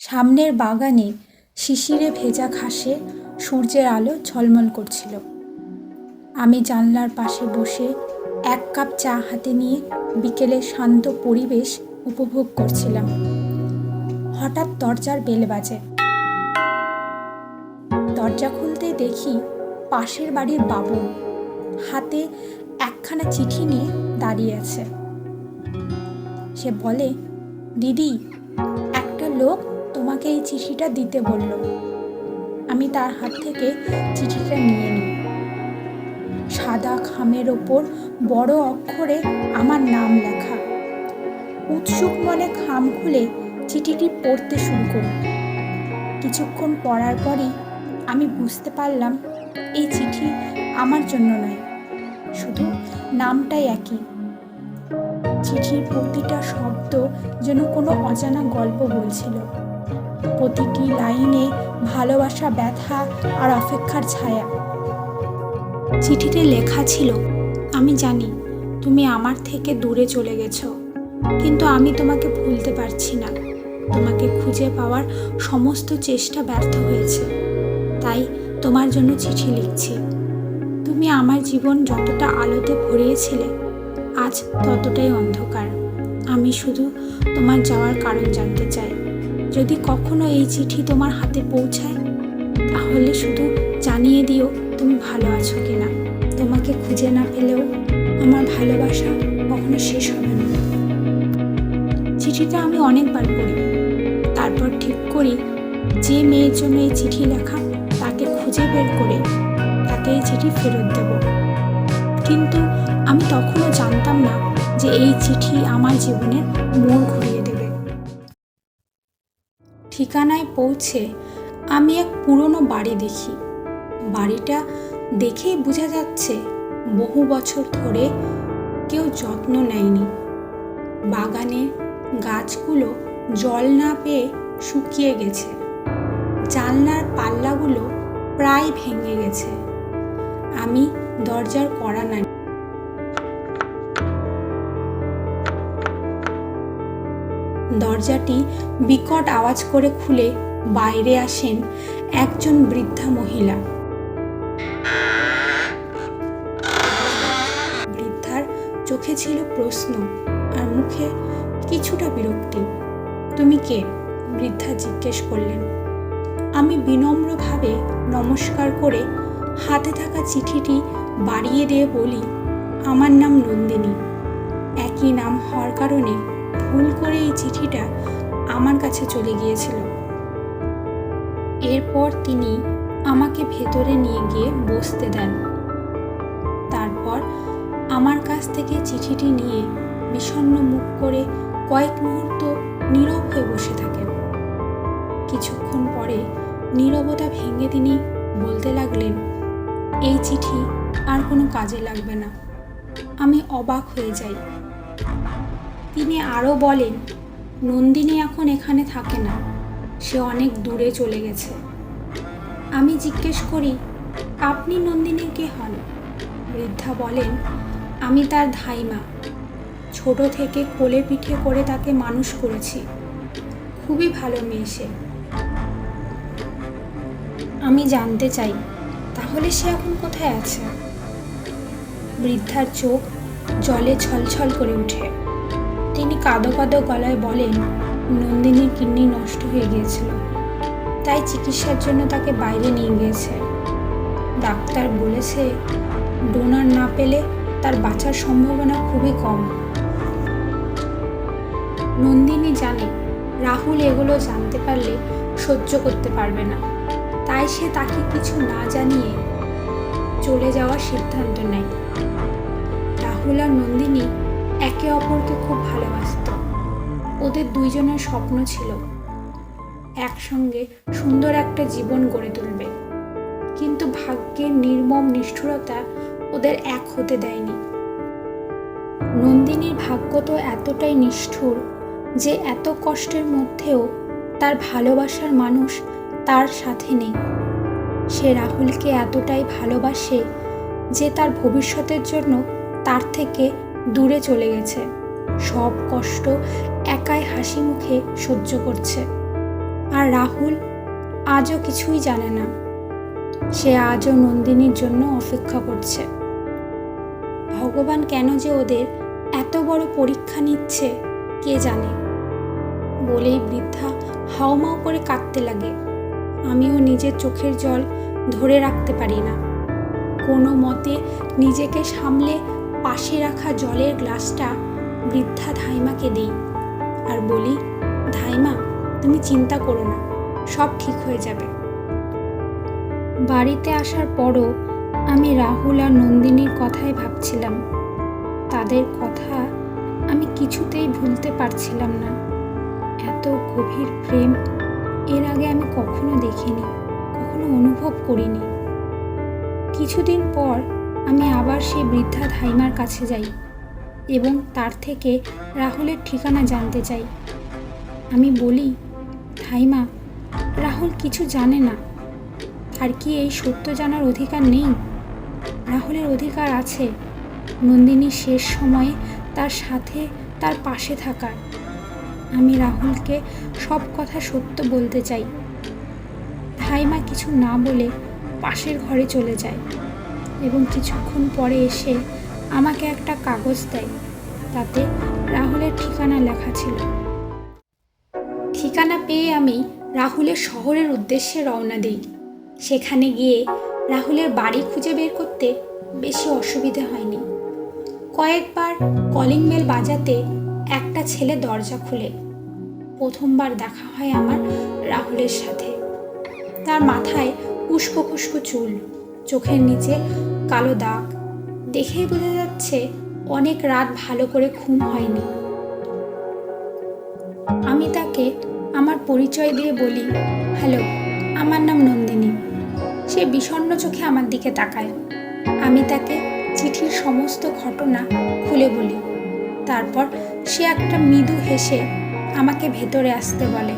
সামনের বাগানে শিশিরে ভেজা ঘাসে সূর্যের আলো ঝলমল করছিল। আমি জানলার পাশে বসে এক কাপ চা হাতে নিয়ে বিকেলের শান্ত পরিবেশ উপভোগ করছিলাম। হঠাৎ দরজার বেল বাজে। দরজা খুলতে দেখি পাশের বাড়ির বাবু হাতে একখানা চিঠি নিয়ে দাঁড়িয়ে আছে। সে বলে, দিদি, একটা লোক তোমাকে এই চিঠিটা দিতে বলল। আমি তার হাত থেকে চিঠিটা নিয়ে নিই। সাদা খামের ওপর বড় অক্ষরে আমার নাম লেখা। উৎসুক মনে খাম খুলে চিঠিটি পড়তে শুরু করি। কিছুক্ষণ পড়ার পরই আমি বুঝতে পারলাম, এই চিঠি আমার জন্য নয়, শুধু নামটাই একই। চিঠির প্রতিটা শব্দ যেন কোনো অজানা গল্প বলছিল। প্রতিটি লাইনে ভালোবাসা, ব্যথা আর অপেক্ষার ছায়া। চিঠিতে লেখা ছিল, আমি জানি তুমি আমার থেকে দূরে চলে গেছো, কিন্তু আমি তোমাকে ভুলতে পারছি না। তোমাকে খুঁজে পাওয়ার সমস্ত চেষ্টা ব্যর্থ হয়েছে। তাই তোমার জন্য চিঠি লিখছি। তুমি আমার জীবন যতটা আলোতে ভরিয়েছিলে, আজ ততটাই অন্ধকার। আমি শুধু তোমার যাওয়ার কারণ জানতে চাই। যদি কখনো এই চিঠি তোমার হাতে পৌঁছায়, তাহলে শুধু জানিয়ে দিও তুমি ভালো আছো কিনা। তোমাকে খুঁজে না পেলেও আমার ভালোবাসা কখনো শেষ হবে না। চিঠিটা আমি অনেকবার পড়ি। তারপর ঠিক করি যে মেয়ের জন্য এই চিঠি লেখা, তাকে খুঁজে বের করে তাকে এই চিঠি ফেরত দেব। কিন্তু আমি তখনও জানতাম না যে এই চিঠি আমার জীবনের মোড় ঘুরিয়ে ঠিকানায় পৌঁছে আমি এক পুরনো বাড়ি দেখি। বাড়িটা দেখেই বোঝা যাচ্ছে বহু বছর ধরে কেউ যত্ন নেয়নি। বাগানে গাছগুলো জল না পেয়ে শুকিয়ে গেছে। জানলার পাল্লাগুলো প্রায় ভেঙে গেছে। আমি দরজার কড়া নাড়ি দরজাটি বিকট আওয়াজ করে খুলে বাইরে আসেন একজন বৃদ্ধা মহিলা। বৃদ্ধার চোখে ছিল প্রশ্ন, আর মুখে কিছুটা বিরক্তি। তুমি কে? বৃদ্ধা জিজ্ঞেস করলেন। আমি বিনম্রভাবে নমস্কার করে হাতে থাকা চিঠিটি বাড়িয়ে দিয়ে বলি, আমার নাম নন্দিনী। একই নাম হওয়ার কারণে ভুল করে এই চিঠিটা আমার কাছে চলে গিয়েছিল। এরপর তিনি আমাকে ভেতরে নিয়ে গিয়ে বসতে দেন। তারপর আমার কাছ থেকে চিঠিটি নিয়ে বিষণ্ণ মুখ করে কয়েক মুহূর্ত নীরব হয়ে বসে থাকেন। কিছুক্ষণ পরে নীরবতা ভেঙে তিনি বলতে লাগলেন, এই চিঠি আর কোনো কাজে লাগবে না। আমি অবাক হয়ে যাই। তিনি আরও বলেন, নন্দিনী এখন এখানে থাকে না, সে অনেক দূরে চলে গেছে। আমি জিজ্ঞেস করি, আপনি নন্দিনীর কে হন? বৃদ্ধা বলেন, আমি তার ধাইমা। ছোট থেকে কোলে পিঠে করে তাকে মানুষ করেছি। খুবই ভালো মেয়ে সে। আমি জানতে চাই, তাহলে সে এখন কোথায় আছে? বৃদ্ধার চোখ জলে ছলছল করে ওঠে তিনি কাদো কাদো গলায় বলেন নন্দিনীর কিডনি নষ্ট হয়ে গিয়েছিল। তাই চিকিৎসার জন্য তাকে বাইরে নিয়ে গিয়েছে। ডাক্তার বলেছে, ডোনার না পেলে তার বাঁচার সম্ভাবনা খুবই কম। নন্দিনী জানে, রাহুল এগুলো জানতে পারলে সহ্য করতে পারবে না। তাই সে তাকে কিছু না জানিয়ে চলে যাওয়ার সিদ্ধান্ত নেয়। ওদের দুইজনের স্বপ্ন ছিল একসঙ্গে সুন্দর একটা জীবন গড়ে তুলবে। কিন্তু ভাগ্যের নির্মম নিষ্ঠুরতা ওদের এক হতে দেয়নি। নন্দিনীর ভাগ্য তো এতটাই নিষ্ঠুর যে এত কষ্টের মধ্যেও তার ভালোবাসার মানুষ তার সাথে নেই। সে রাহুলকে এতটাই ভালোবাসে যে তার ভবিষ্যতের জন্য তার থেকে দূরে চলে গেছে। সব কষ্ট একাই হাসি মুখে সহ্য করছে। আর রাহুল আজও কিছুই জানে না। সে আজও নন্দিনীর জন্য অপেক্ষা করছে। ভগবান কেন যে ওদের এত বড় পরীক্ষা নিচ্ছে, কে জানে? বলেই বৃদ্ধা হাওমাও করে কাঁদতে লাগে। আমিও নিজের চোখের জল ধরে রাখতে পারি না। কোনো মতে নিজেকে সামলে পাশে রাখা জলের গ্লাসটা বৃদ্ধা ধাইমাকে দিই। আর বলি, ধাইমা, তুমি চিন্তা করো না, সব ঠিক হয়ে যাবে। বাড়িতে আসার পরও আমি রাহুল আর নন্দিনীর কথাই ভাবছিলাম। তাদের কথা আমি কিছুতেই ভুলতে পারছিলাম না। এত গভীর প্রেম এর আগে আমি কখনো দেখিনি, কখনো অনুভব করিনি। কিছুদিন পর আমি আবার সেই বৃদ্ধা ধাইমার কাছে যাই। এবং তার থেকে রাহুলের ঠিকানা জানতে চাই। আমি বলি ধাইমা রাহুল কিছু জানে না। আর কি এই সত্য জানার অধিকার নেই? রাহুলের অধিকার আছে। নন্দিনীর শেষ সময়ে তার সাথে তার পাশে থাকার। আমি রাহুলকে সব কথা সত্য বলতে চাই। ধাইমা কিছু না বলে পাশের ঘরে চলে যায় এবং কিছুক্ষণ পরে এসে আমাকে একটা কাগজ দেয়। তাতে রাহুলের ঠিকানা লেখা ছিল। ঠিকানা পেয়ে আমি রাহুলের শহরের উদ্দেশ্যে রওনা দিই। সেখানে গিয়ে রাহুলের বাড়ি খুঁজে বের করতে বেশি অসুবিধে হয়নি। কয়েকবার কলিং বেল বাজাতে একটা ছেলে দরজা খুলে। প্রথমবার দেখা হয় আমার রাহুলের সাথে। তার মাথায় উস্কো খুস্কো চুল, চোখের নিচে কালো দাগ। দেখেই বোঝা যাচ্ছে অনেক রাত ভালো করে ঘুম হয়নি। আমি তাকে আমার পরিচয় দিয়ে বলি, হ্যালো, আমার নাম নন্দিনী। সে বিষণ্ণ চোখে আমার দিকে তাকায়। আমি তাকে চিঠির সমস্ত ঘটনা খুলে বলি। তারপর সে একটা মৃদু হেসে আমাকে ভেতরে আসতে বলে।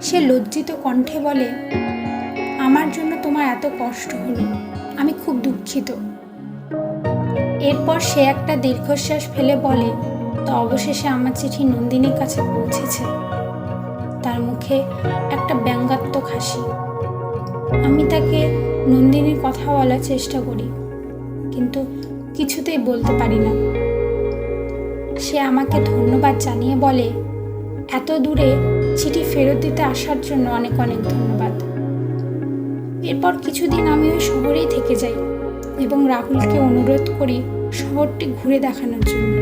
সে লজ্জিত কণ্ঠে বলে, আমার জন্য তোমার এত কষ্ট হলো। আমি খুব দুঃখিত। এরপর সে একটা দীর্ঘশ্বাস ফেলে বলে, তো অবশেষে আমার চিঠি নন্দিনীর কাছে পৌঁছেছে। তার মুখে একটা ব্যঙ্গাত্মক হাসি। আমি তাকে নন্দিনীর কথা বলার চেষ্টা করি, কিন্তু কিছুতেই বলতে পারি না। সে আমাকে ধন্যবাদ জানিয়ে বলে, এত দূরে চিঠি ফেরত দিতে আসার জন্য অনেক অনেক ধন্যবাদ। এরপর কিছুদিন আমি ওই শহরেই থেকে যাই। এবং রাহুলকে অনুরোধ করি শহরটি ঘুরে দেখানোর জন্য।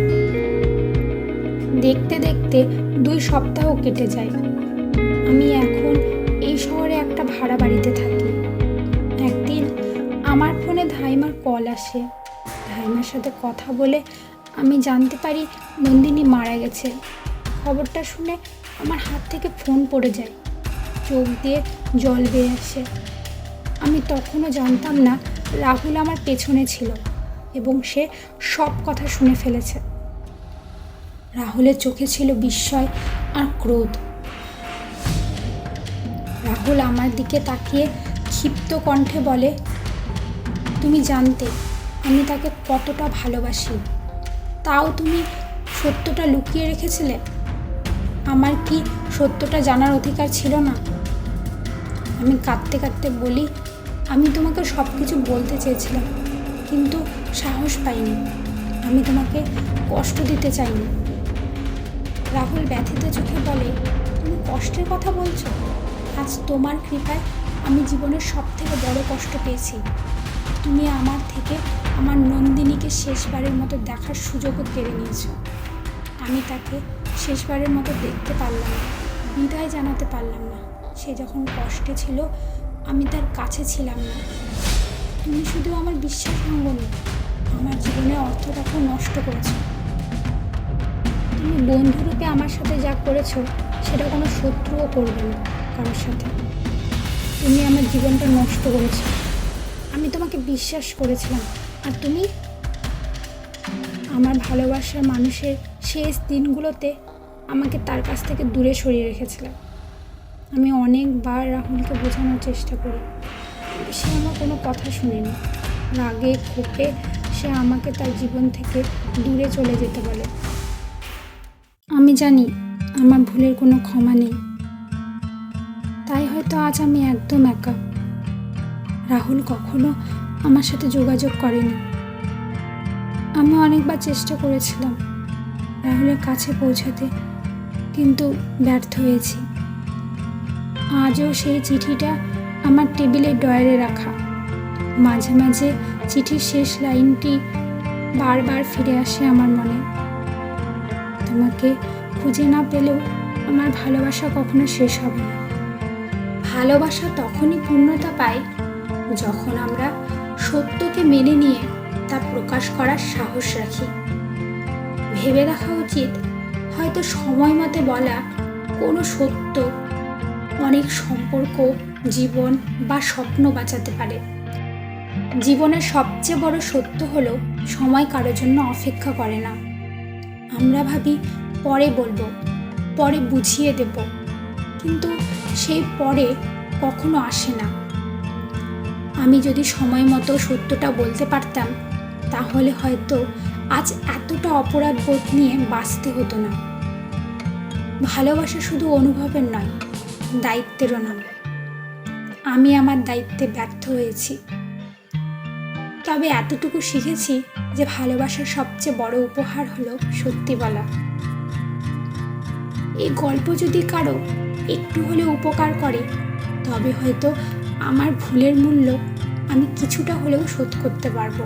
দেখতে দেখতে দুই সপ্তাহ কেটে যায়। আমি এখন এই শহরে একটা ভাড়া বাড়িতে থাকি। একদিন আমার ফোনে ধাইমার কল আসে। ধাইমার সাথে কথা বলে আমি জানতে পারি নন্দিনী মারা গেছে। খবরটা শুনে আমার হাত থেকে ফোন পড়ে যায়। চোখ দিয়ে জল বেয়ে আসে। আমি তখনও জানতাম না রাহুল আমার পেছনে ছিল এবং সে সব কথা শুনে ফেলেছে। রাহুলের চোখে ছিল বিস্ময় আর ক্রোধ। রাহুল আমার দিকে তাকিয়ে ক্ষিপ্ত কণ্ঠে বলে, তুমি জানতে, আমি তাকে কতটা ভালোবাসি। তাও তুমি সত্যটা লুকিয়ে রেখেছিলে? আমার কি সত্যটা জানার অধিকার ছিল না? আমি কাঁদতে কাঁদতে বলি আমি তোমাকে সব কিছু বলতে চেয়েছিলাম, কিন্তু সাহস পাইনি। আমি তোমাকে কষ্ট দিতে চাইনি। রাহুল ব্যথিত চোখে বলে, তুমি কষ্টের কথা বলছো? আজ তোমার কৃপায় আমি জীবনের সব থেকে বড় কষ্ট পেয়েছি। তুমি আমার থেকে আমার নন্দিনীকে শেষবারের মতো দেখার সুযোগও কেড়ে নিয়েছো। আমি তাকে শেষবারের মতো দেখতে পারলাম না, বিদায় জানাতে পারলাম না। সে যখন কষ্টে ছিল আমি তার কাছে ছিলাম না। তুমি শুধু আমার বিশ্বাস ভাঙনি আমার জীবনের অর্থটাকে নষ্ট করেছ। তুমি বন্ধুরূপে আমার সাথে যা করেছ, সেটা কোনো শত্রুও করবে না কারোর সাথে। তুমি আমার জীবনটা নষ্ট করেছ। আমি তোমাকে বিশ্বাস করেছিলাম। আর তুমি? আমার ভালোবাসার মানুষের শেষ দিনগুলোতে আমাকে তার কাছ থেকে দূরে সরিয়ে রেখেছিলাম আমি অনেকবার রাহুলকে বোঝানোর চেষ্টা করি। সে আমার কোনো কথা শুনেনি। রাগে, ক্ষোভে সে আমাকে তার জীবন থেকে দূরে চলে যেতে বলে। আমি জানি আমার ভুলের কোনো ক্ষমা নেই। তাই হয়তো আজ আমি একদম একা। রাহুল কখনো আমার সাথে যোগাযোগ করেনি। আমি অনেকবার চেষ্টা করেছিলাম রাহুলের কাছে পৌঁছাতে, কিন্তু ব্যর্থ হয়েছি। আজও সেই চিঠিটা আমার টেবিলের ডয়ারে রাখা। মাঝে মাঝে চিঠির শেষ লাইনটি বারবার ফিরে আসে আমার মনে। তোমাকে খুঁজে না পেলেও আমার ভালোবাসা কখনো শেষ হবে না। ভালোবাসা তখনই পূর্ণতা পায় যখন আমরা সত্যকে মেনে নিয়ে তা প্রকাশ করার সাহস রাখি। ভেবে দেখা উচিত হয়তো সময় মতে বলা কোনো সত্য অনেক সম্পর্ক, জীবন বা স্বপ্ন বাঁচাতে পারে। জীবনের সবচেয়ে বড় সত্য হলো, সময় কারোর জন্য অপেক্ষা করে না। আমরা ভাবি, পরে বলব, পরে বুঝিয়ে দেব। কিন্তু সেই পরে কখনো আসে না। আমি যদি সময় মতো সত্যটা বলতে পারতাম, তাহলে হয়তো আজ এতটা অপরাধ বোধ নিয়ে বাঁচতে হতো না। ভালোবাসা শুধু অনুভবের নয় দায়িত্বেরও নাম আমি আমার দায়িত্বে ব্যর্থ হয়েছি। তবে এতটুকু শিখেছি যে ভালোবাসার সবচেয়ে বড় উপহার হলো সত্যি বলা। এই গল্প যদি কারও একটু হলেও উপকার করে, তবে হয়তো আমার ভুলের মূল্য আমি কিছুটা হলেও শোধ করতে পারব।